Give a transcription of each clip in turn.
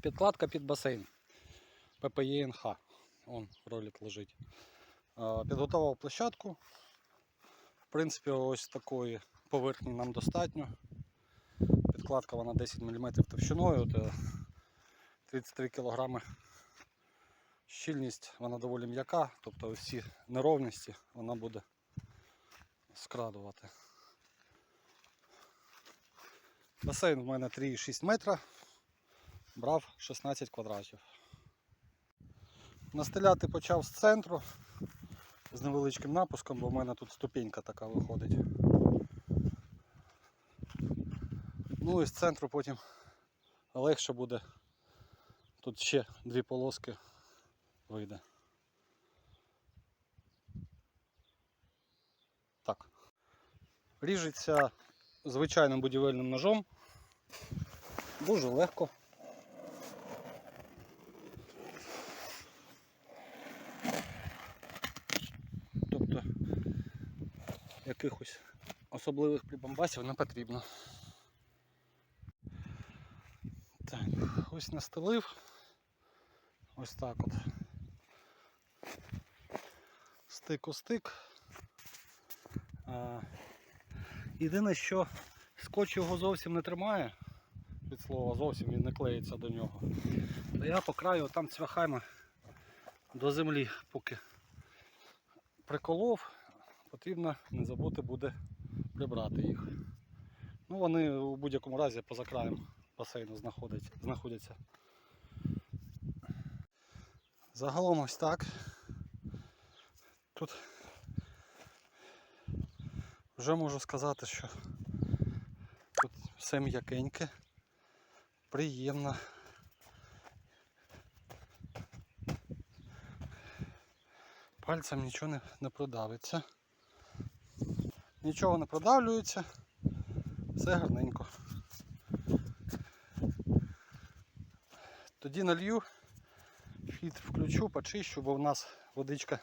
Підкладка під басейн. ППЄНХ. Он ролик лежить. Е, Підготував площадку. В принципі, ось такої поверхні нам достатньо. Підкладка вона 10 мм товщиною, 33 кг. Щільність вона доволі м'яка, тобто всі неровності вона буде скрадувати. Басейн в мене 3,6 метра, брав 16 квадратів. Настеляти почав з центру з невеличким напуском, бо в мене тут ступенька така виходить. Ну і з центру потім легше буде. Тут ще дві полоски вийде. Так. Ріжеться звичайним будівельним ножом. Дуже легко. Якихось особливих прибамбасів не потрібно. Так, ось настелив. Ось так от. Стик у стик. Єдине, що скотч його зовсім не тримає, від слова зовсім він не клеїться до нього. То я по краю там цвяхами до землі, поки приколов, потрібно не забути буде прибрати їх. Ну вони у будь-якому разі поза краєм басейну знаходяться. Загалом ось так. Тут вже можу сказати, що тут все м'якеньке, приємно. Пальцем нічого не, не продавиться. Нічого не продавлюється, все гарненько. Тоді налью, фіт включу, почищу, бо в нас водичка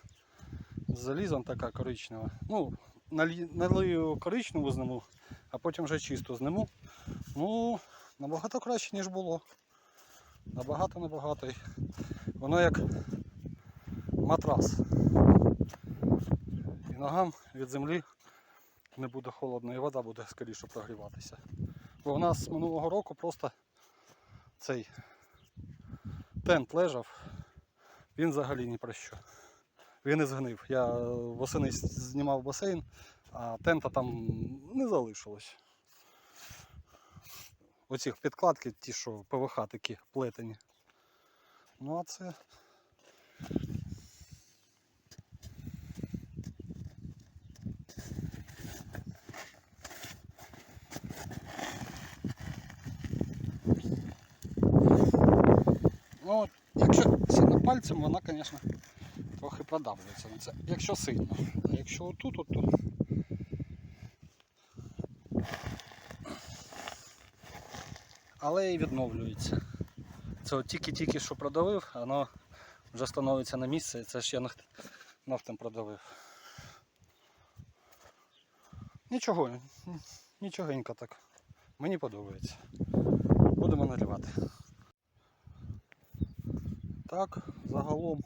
з залізом така коричнева. Ну, налию коричневу зниму, а потім вже чисту зниму. Ну, набагато краще, ніж було. Набагато набагато. Воно як матрас. І ногам від землі не буде холодно, і вода буде скоріше прогріватися. Бо в нас минулого року просто цей тент лежав, він взагалі ні про що. Він і згнив. Я восени знімав басейн, а тента там не залишилось. Оці підкладки, ті, що ПВХ такі плетені. Ну а це. Ну, от, якщо сильно пальцем, вона, звісно, трохи продавлюється. Це, якщо сильно. А якщо отут, от, то але і відновлюється. Це от тільки-тільки що продавив, воно вже становиться на місце, і це ж я ногтем продавив. Нічого, нічогенько так. Мені подобається. Будемо наливати. Так, загалом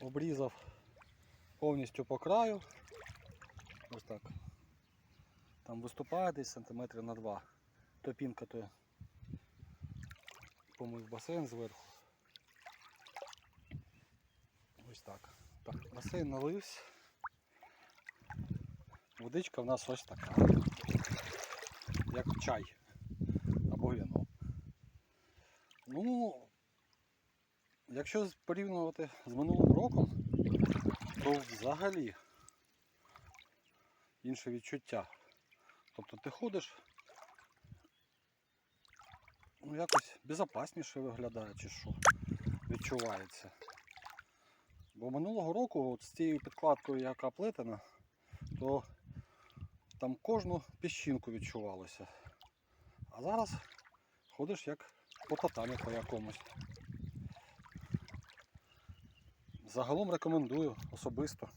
обрізав повністю по краю. Ось так. Там виступає десь сантиметрів на два. Топінка то помив басейн зверху. Ось так. Так, басейн налився. Водичка в нас ось така. Як чай Ну, якщо порівнювати з минулим роком, то взагалі інше відчуття. Тобто ти ходиш, ну якось безпечніше виглядає чи що відчувається. Бо минулого року от з цією підкладкою, яка плетена, то там кожну піщинку відчувалося. А зараз ходиш як по татамі по якомусь. Загалом рекомендую особисто.